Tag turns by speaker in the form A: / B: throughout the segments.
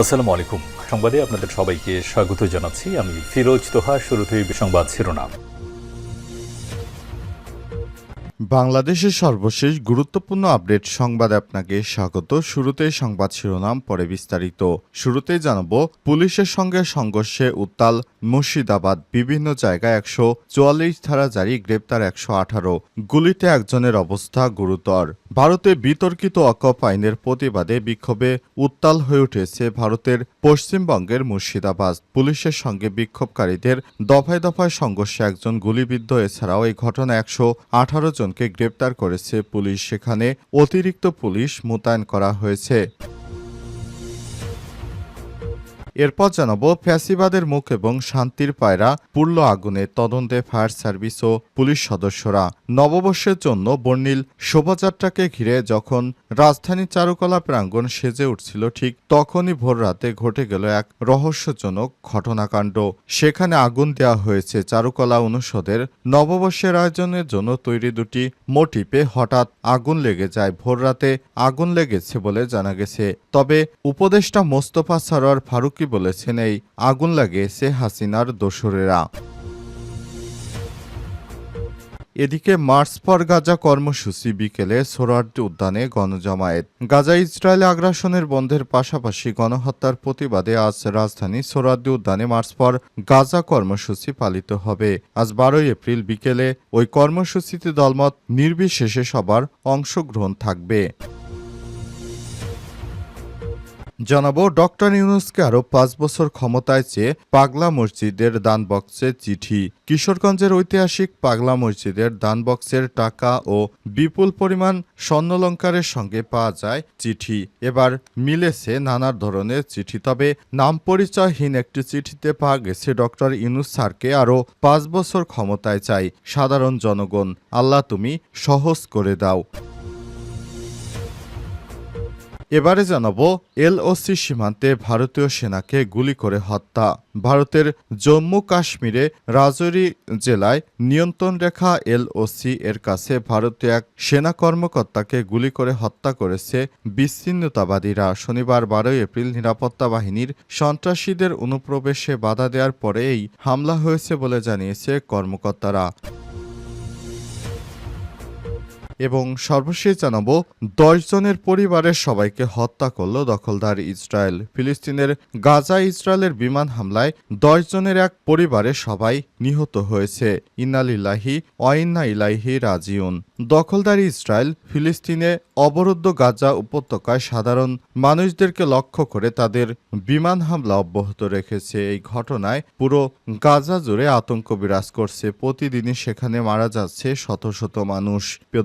A: আসসালামু আলাইকুম সংবাদে আপনাদের সবাইকে স্বাগত জানাচ্ছি। আমি ফিরোজ তোহা, শুরুতেই সংবাদ শিরোনাম।
B: বাংলাদেশের সর্বশেষ গুরুত্বপূর্ণ আপডেট সংবাদে আপনাকে স্বাগত। শুরুতেই সংবাদ শিরোনাম, পরে বিস্তারিত। শুরুতেই জানাব, পুলিশের সঙ্গে সংঘর্ষে উত্তাল মুর্শিদাবাদ। বিভিন্ন জায়গায় একশো চুয়াল্লিশ ধারা জারি, গ্রেপ্তার একশো আঠারো। গুলিতে একজনের অবস্থা গুরুতর। ভারতে বিতর্কিত অকপ আইনের প্রতিবাদে বিক্ষোভে উত্তাল হয়ে উঠেছে ভারতের পশ্চিমবঙ্গের মুর্শিদাবাদ। পুলিশের সঙ্গে বিক্ষোভকারীদের দফায় দফায় সংঘর্ষে একজন গুলিবিদ্ধ, এছাড়াও এই ঘটনায় একশো আঠারো জনকে গ্রেপ্তার করেছে পুলিশ। সেখানে অতিরিক্ত পুলিশ মোতায়েন করা হয়েছে। এরপর জানাব, ফ্যাসিবাদের মুখ এবং শান্তির পায়রা পুরল আগুনে তদন্তে ফায়ার সার্ভিস ও পুলিশ সদস্যরা। নববর্ষের জন্য বর্ণিল শোভাযাত্রাকে ঘিরে যখন রাজধানী চারুকলা প্রাঙ্গণ সেজে উঠছিল ঠিক তখনই ভোর রাতে ঘটে গেল এক রহস্যজনক ঘটনাকাণ্ড। সেখানে আগুন দেওয়া হয়েছে চারুকলা অনুষদের নববর্ষের আয়োজনের জন্য তৈরি দুটি মোটিপে হঠাৎ আগুন লেগে যায়। ভোর রাতে আগুন লেগেছে বলে জানা গেছে। তবে উপদেষ্টা মোস্তফা সরোয়ার ফারুকি বলেছেন, এই আগুন লাগিয়েছে হাসিনার দোসরেরা। এদিকে মার্চ ফর গাজা কর্মসূচি বিকেলে সোরার্দি উদ্যানে গণজমায়েত। গাজা ইসরায়েলে আগ্রাসনের বন্ধের পাশাপাশি গণহত্যার প্রতিবাদে আজ রাজধানী সোরার্দি উদ্যানে মার্চ পর গাজা কর্মসূচি পালিত হবে। আজ বারোই এপ্রিল বিকেলে ওই কর্মসূচিতে দলমত নির্বিশেষে সবার অংশগ্রহণ থাকবে। জানাব, ডক্টর ইউনুসকে আরও পাঁচ বছর ক্ষমতায় চেয়ে পাগলা মসজিদের দান বক্সে চিঠি। কিশোরগঞ্জের ঐতিহাসিক পাগলা মসজিদের দান বক্সের টাকা ও বিপুল পরিমাণ স্বর্ণলঙ্কারের সঙ্গে পাওয়া যায় চিঠি। এবার মিলেছে নানা ধরনের চিঠি, তবে নাম পরিচয়হীন একটি চিঠিতে পাওয়া গেছে ডক্টর ইউনুস স্যারকে আরও পাঁচ বছর ক্ষমতায় চাই সাধারণ জনগণ। আল্লাহ তুমি সহজ করে দাও। এবারে জানাব এলওসি সীমান্তে ভারতীয় সেনাকে গুলি করে হত্যা। ভারতের জম্মু কাশ্মীরে রাজৌরি জেলায় নিয়ন্ত্রণ রেখা এলওসি এর কাছে ভারতীয় এক সেনা কর্মকর্তাকে গুলি করে হত্যা করেছে বিচ্ছিন্নতাবাদীরা। শনিবার বারোই এপ্রিল নিরাপত্তা বাহিনীর সন্ত্রাসীদের অনুপ্রবেশে বাধা দেওয়ার পরে এই হামলা হয়েছে বলে জানিয়েছে কর্মকর্তারা। এবং সর্বশেষ জানাব, দশ জনের পরিবারের সবাইকে হত্যা করল দখলদার ইসরায়েল। ফিলিস্তিনের গাজা ইসরায়েলের বিমান হামলায় দশ জনের এক পরিবারের সবাই নিহত হয়েছে। ইন্নালিল্লাহি অইন্না ইলাইহি রাজিউন। দখলদার ইসরায়েল ফিলিস্তিনে অবরুদ্ধ গাজা উপত্যকায় সাধারণ মানুষদেরকে লক্ষ্য করে তাদের বিমান হামলা অব্যাহত রেখেছে। এই ঘটনায় পুরো গাজা জুড়ে আতঙ্ক বিরাজ করছে। প্রতিদিনই সেখানে মারা যাচ্ছে শত শত মানুষ। প্রিয়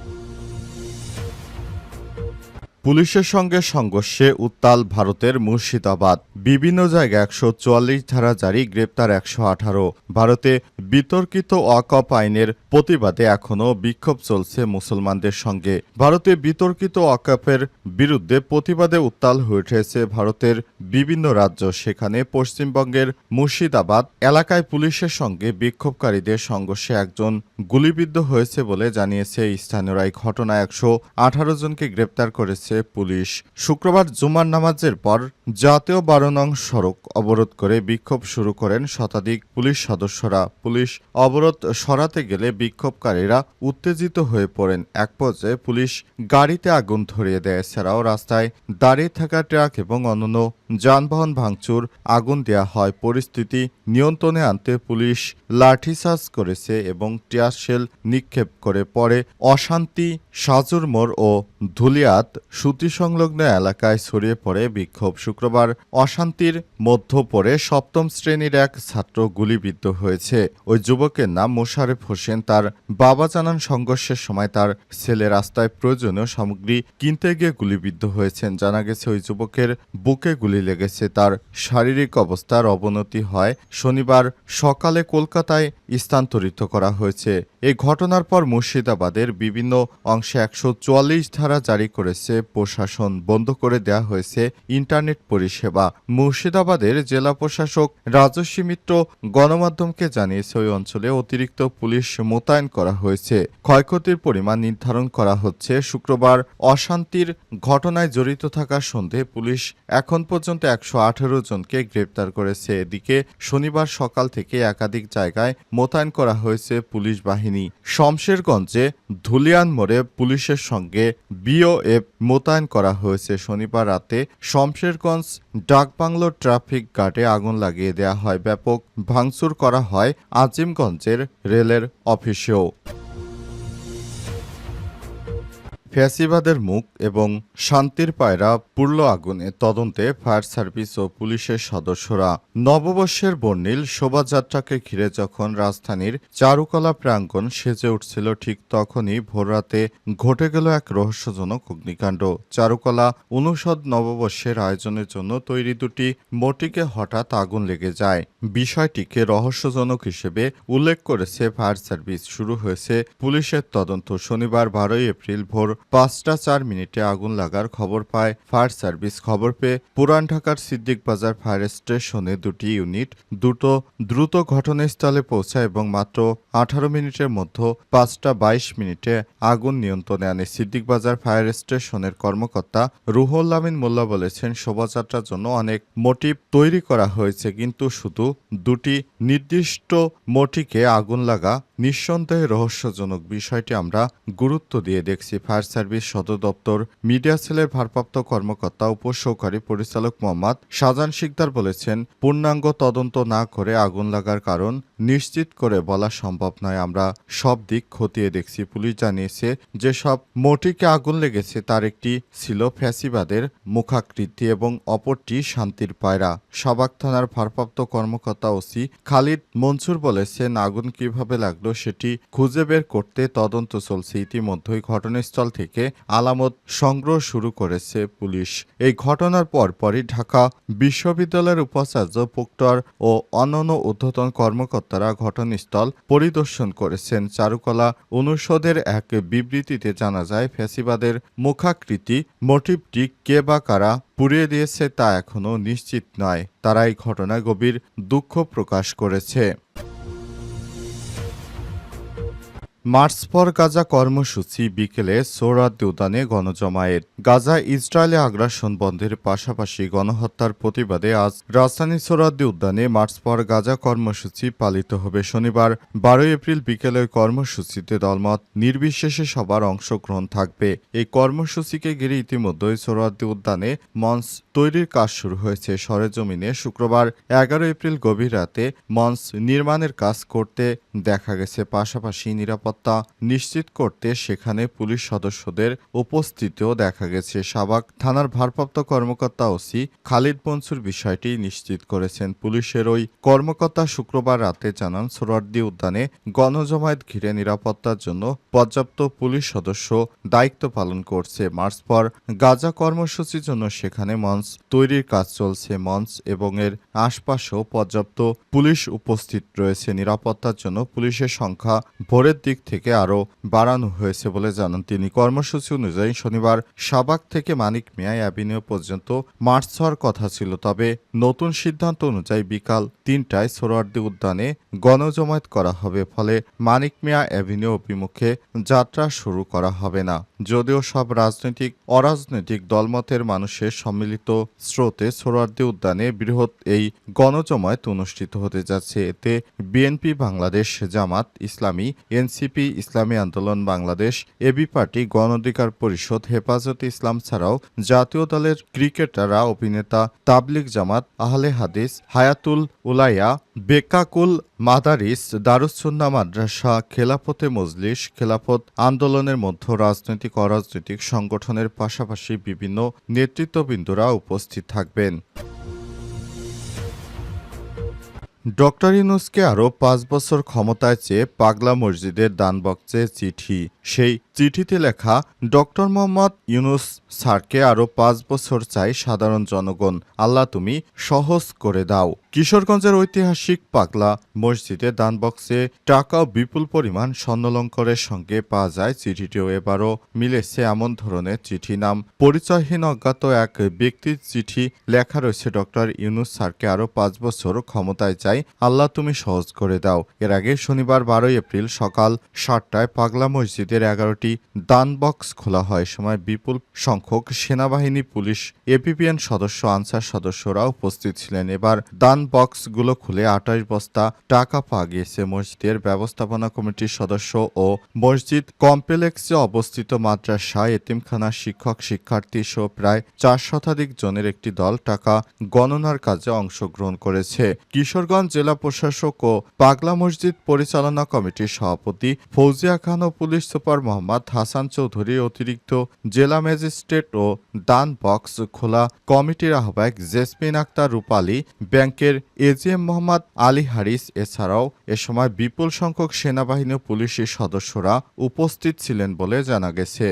B: পুলিশের সঙ্গে সংঘর্ষে উত্তাল ভারতের মুর্শিদাবাদ। বিভিন্ন জায়গায় একশো চুয়াল্লিশ ধারা জারি গ্রেপ্তার একশো আঠারো। ভারতে বিতর্কিত ওয়াকফ আইনের প্রতিবাদে এখনও বিক্ষোভ চলছে মুসলমানদের সঙ্গে। ভারতে বিতর্কিত ওয়াকফের বিরুদ্ধে প্রতিবাদে উত্তাল হয়ে উঠেছে ভারতের বিভিন্ন রাজ্য। সেখানে পশ্চিমবঙ্গের মুর্শিদাবাদ এলাকায় পুলিশের সঙ্গে বিক্ষোভকারীদের সংঘর্ষে একজন গুলিবিদ্ধ হয়েছে বলে জানিয়েছে স্থানীয়রা। এই ঘটনায় একশো আঠারো জনকে গ্রেপ্তার করেছে পুলিশ। শুক্রবার জুমার নামাজের পর জাতীয় বারো নং সড়ক অবরোধ করে বিক্ষোভ শুরু করেন শতাধিক পুলিশ সদস্যরা। পুলিশ অবরোধ সরাতে গেলে বিক্ষোভকারীরা উত্তেজিত হয়ে পড়েন। এক পর্যায়ে পুলিশ গাড়িতে আগুন ধরিয়ে দেয়। এছাড়াও রাস্তায় দাঁড়িয়ে থাকা ট্রাক এবং অন্যান্য যানবাহন ভাঙচুর, আগুন দেয়া হয়। পরিস্থিতি নিয়ন্ত্রণে আনতে পুলিশ লাঠিচার্জ করেছে এবং টিয়ার শেল নিক্ষেপ করে পরে অশান্তি, সাজুর মোড় ও ধুলিয়াত সুতি সংলগ্ন এলাকায় ছড়িয়ে পড়ে বিক্ষোভ। শুক্রবার অশান্তির মধ্য পড়ে সপ্তম শ্রেণির এক ছাত্র গুলিবিদ্ধ হয়েছে। ওই যুবকের নাম মোশারেফ হোসেন। তার বাবা জানান, সংঘর্ষের সময় তার ছেলে রাস্তায় প্রয়োজনীয় সামগ্রী কিনতে গিয়ে গুলিবিদ্ধ হয়েছেন। জানা গেছে, ওই যুবকের বুকে গুলি লেগেছে। তার শারীরিক অবস্থার অবনতি হয় শনিবার সকালে কলকাতায় স্থানান্তরিত করা হয়েছে। এই ঘটনার পর মুর্শিদাবাদের বিভিন্ন অংশে একশো চুয়াল্লিশ ধারা জারি করেছে প্রশাসন বন্ধ করে দেওয়া হয়েছে ইন্টারনেট পরিষেবা। মুর্শিদাবাদের জেলা প্রশাসক রাজস্বী মিত্র গণমাধ্যমকে জানিয়েছে, ওই অঞ্চলে অতিরিক্ত পুলিশ মোতায়েন করা হয়েছে। ক্ষয়ক্ষতির পরিমাণ নির্ধারণ করা হচ্ছে। শুক্রবার অশান্তির ঘটনায় জড়িত থাকার সন্দেহে পুলিশ এখন পর্যন্ত একশো আঠেরো জনকে গ্রেপ্তার করেছে। এদিকে শনিবার সকাল থেকে একাধিক জায়গায় মোতায়েন করা হয়েছে পুলিশ বাহিনী। শমশেরগঞ্জে ধুলিয়ান মোড়ে পুলিশের সঙ্গে বিওএফ মোতায়েন করা হয়েছে। শনিবার রাতে শমশেরগঞ্জ ডাকবাংলো ট্রাফিক গার্ডে আগুন লাগিয়ে দেওয়া হয়। ব্যাপক ভাঙচুর করা হয় আজিমগঞ্জের রেলের অফিসেও। ফ্যাসিবাদের মুখ এবং শান্তির পায়রা পুরল আগুনে তদন্তে ফায়ার সার্ভিস ও পুলিশের সদস্যরা। নববর্ষের বর্ণিল শোভাযাত্রাকে ঘিরে যখন রাজধানীর চারুকলা প্রাঙ্গণ সেজে উঠছিল, ঠিক তখনই ভোররাতে ঘটে গেল এক রহস্যজনক অগ্নিকাণ্ড। চারুকলা অনুষদ নববর্ষের আয়োজনের জন্য তৈরি দুটি মোটিকে হঠাৎ আগুন লেগে যায়। বিষয়টিকে রহস্যজনক হিসেবে উল্লেখ করেছে ফায়ার সার্ভিস। শুরু হয়েছে পুলিশের তদন্ত। শনিবার বারোই এপ্রিল ভোর পাঁচটা চার মিনিটে আগুন লাগার খবর পায় ফায়ার সার্ভিস খবর পেয়ে পুরান ঢাকার সিদ্দিক বাজার ফায়ার স্টেশনে দুটি ইউনিট দুটো দ্রুত ঘটনাস্থলে পৌঁছায় এবং মাত্র আঠারো মিনিটের মধ্যে পাঁচটা বাইশ মিনিটে আগুন নিয়ন্ত্রণে আনে। সিদ্দিক বাজার ফায়ার স্টেশনের কর্মকর্তা রুহুল আমিন মোল্লা বলেছেন, শোভাযাত্রার জন্য অনেক মোটিভ তৈরি করা হয়েছে, কিন্তু শুধু দুটি নির্দিষ্ট মোটিকে আগুন লাগা নিঃসন্দেহে রহস্যজনক বিষয়টি আমরা গুরুত্ব দিয়ে দেখছি। ফায়ার সার্ভিস সদর দপ্তর মিডিয়া সেলের ভারপ্রাপ্ত কর্মকর্তা, উপসহকারী পরিচালক মোহাম্মদ শাহজান শিকদার বলেছেন, পূর্ণাঙ্গ তদন্ত না করে আগুন লাগার কারণ নিশ্চিত করে বলা সম্ভব নয়। আমরা সব দিক খতিয়ে দেখছি। পুলিশ জানিয়েছে যে সব মোটিকে আগুন লেগেছে তার একটি ছিল ফ্যাসিবাদের মুখাকৃতি এবং অপরটি শান্তির পায়রা। সাবাক থানার ভারপ্রাপ্ত কর্মকর্তা ওসি খালিদ মনসুর বলেছেন, আগুন কীভাবে লাগল সেটি খুঁজে বের করতে তদন্ত চলছে ইতিমধ্যেই। ঘটনাস্থল থেকে আলামত সংগ্রহ শুরু করেছে পুলিশ। এই ঘটনার পরপরই ঢাকা বিশ্ববিদ্যালয়ের উপাচার্য, প্রক্টর ও অন্যান্য ঊর্ধ্বতন কর্মকর্তারা ঘটনাস্থল পরিদর্শন করেছেন। চারুকলা অনুষদের এক বিবৃতিতে জানা যায়, ফ্যাসিবাদের মুখাকৃতি, মোটিভটি কে বা কারা পুড়িয়ে দিয়েছে তা এখনও নিশ্চিত নয়। তারা এই ঘটনায় গভীর দুঃখ প্রকাশ করেছে। মার্চ পর গাজা কর্মসূচি বিকেলে সোহরাদ্দি উদ্যানে গণজমায়েত। গাজা ইসরায়েলে আগ্রাসন বন্ধের পাশাপাশি গণহত্যার প্রতিবাদে আজ রাজধানী সোহরাদ্দি উদ্যানে মার্চ পর গাজা কর্মসূচি পালিত হবে শনিবার। বারোই এপ্রিল বিকেলে কর্মসূচিতে দলমত নির্বিশেষে সবার অংশগ্রহণ থাকবে। এই কর্মসূচিকে ঘিরে ইতিমধ্যেই সোহরাদ্দি উদ্যানে মঞ্চ তৈরির কাজ শুরু হয়েছে সরেজমিনে শুক্রবার। এগারো এপ্রিল গভীর রাতে মঞ্চ নির্মাণের কাজ করতে দেখা গেছে। পাশাপাশি নিরাপত্তা নিশ্চিত করতে সেখানে পুলিশ সদস্যদের উপস্থিতিও দেখা গেছে। সাবাক থানার ভারপ্রাপ্ত কর্মকর্তা ওসি খালিদ মনসুর বিষয়টি নিশ্চিত করেছেন। পুলিশের ওই কর্মকর্তা শুক্রবার রাতে জানান, সোরার্দি উদ্যানে গণজমায়েত ঘিরে নিরাপত্তার জন্য পর্যাপ্ত পুলিশ সদস্য দায়িত্ব পালন করছে। মার্চ পর গাজা কর্মসূচির জন্য সেখানে মঞ্চ তৈরির কাজ চলছে। মঞ্চ এবং এর আশপাশেও পর্যাপ্ত পুলিশ উপস্থিত রয়েছে। নিরাপত্তার জন্য পুলিশের সংখ্যা ভোরের দিক থেকে আরও বাড়ানো হয়েছে বলে জানান তিনি। কর্মসূচি অনুযায়ী শনিবার সাবাক থেকে মানিক মিয়া অ্যাভিনিউ পর্যন্ত মার্চ হওয়ার কথা ছিল। তবে নতুন সিদ্ধান্ত অনুযায়ী বিকাল তিনটায় সোহরাওয়ার্দী উদ্যানে গণজমায়েত করা হবে। ফলে মানিক মিয়া অ্যাভিনিউ অভিমুখে যাত্রা শুরু করা হবে না। যদিও সব রাজনৈতিক, অরাজনৈতিক দলমতের মানুষের সম্মিলিত স্রোতে সোহরাওয়ার্দী উদ্যানে বৃহৎ এই গণজমায়েত অনুষ্ঠিত হতে যাচ্ছে। এতে BNP, Bangladesh Jamaat Islami, NCP NCP ইসলামী আন্দোলন, বাংলাদেশ এবি পার্টি, গণ অধিকার পরিষদ, হেফাজতে ইসলাম ছাড়াও জাতীয় দলের ক্রিকেটাররা, অভিনেতা তাবলিগ জামাত, আহলে হাদিস, হায়াতুল উলাইয়া, বেকাকুল মাদারিস দারুসুন্না মাদ্রাসা, খেলাফতে মজলিস, খেলাফত আন্দোলনের মধ্যে রাজনৈতিক অরাজনৈতিক সংগঠনের পাশাপাশি বিভিন্ন নেতৃত্ববৃন্দরা উপস্থিত থাকবেন। ডক্টর ইউনুসকে আরও পাঁচ বছর ক্ষমতায় চেয়ে পাগলা মসজিদের দানবক্সে চিঠি। সেই চিঠিতে লেখা, ডক্টর মোহাম্মদ ইউনুস স্যারকে আরও পাঁচ বছর চাই সাধারণ জনগণ। আল্লাহ তুমি সহজ করে দাও। কিশোরগঞ্জের ঐতিহাসিক পাগলা মসজিদে দানবক্সে টাকা বিপুল পরিমাণ স্বর্ণলঙ্করের সঙ্গে পাওয়া যায় চিঠিটিও। এবারও মিলেছে এমন ধরনের চিঠি নাম। পরিচয়হীন অজ্ঞাত এক ব্যক্তির চিঠি লেখা রয়েছে ডক্টর ইউনুস স্যারকে। আরও পাঁচ বছর ক্ষমতায় চাই। আল্লাহ তুমি সহজ করে দাও। এর আগে শনিবার বারোই এপ্রিল সকাল সাতটায় পাগলা মসজিদের এগারোটি দান বক্স খোলা হয়। সময় বিপুল সংখ্যক সেনাবাহিনী, পুলিশ, এপিপিএন সদস্য, আনসার সদস্যরা উপস্থিত ছিলেন। এবার দান বক্সগুলো খুলে আঠাশ বস্তা টাকা পাওয়া গিয়েছে মসজিদের ব্যবস্থাপনা কমিটির সদস্য ও মসজিদ কমপ্লেক্সে অবস্থিত মাদ্রাসা এতিমখানা শিক্ষক শিক্ষার্থী সহ প্রায় চার শতাধিক জনের একটি দল টাকা গণনার কাজে অংশগ্রহণ করেছে। কিশোরগঞ্জ জেলা প্রশাসক ও পাগলা মসজিদ পরিচালনা কমিটির সভাপতি ফৌজিয়া খান ও পুলিশ সুপার মোহাম্মদ হাসান চৌধুরী অতিরিক্ত জেলা ম্যাজিস্ট্রেট ও দান বক্স খোলা কমিটির আহ্বায়ক জেসমিন আক্তার রূপালী ব্যাংকের এজিএম মোহাম্মদ আলী হারিস, এছাড়াও এ সময় বিপুল সংখ্যক সেনাবাহিনী ও পুলিশের সদস্যরা উপস্থিত ছিলেন বলে জানা গেছে।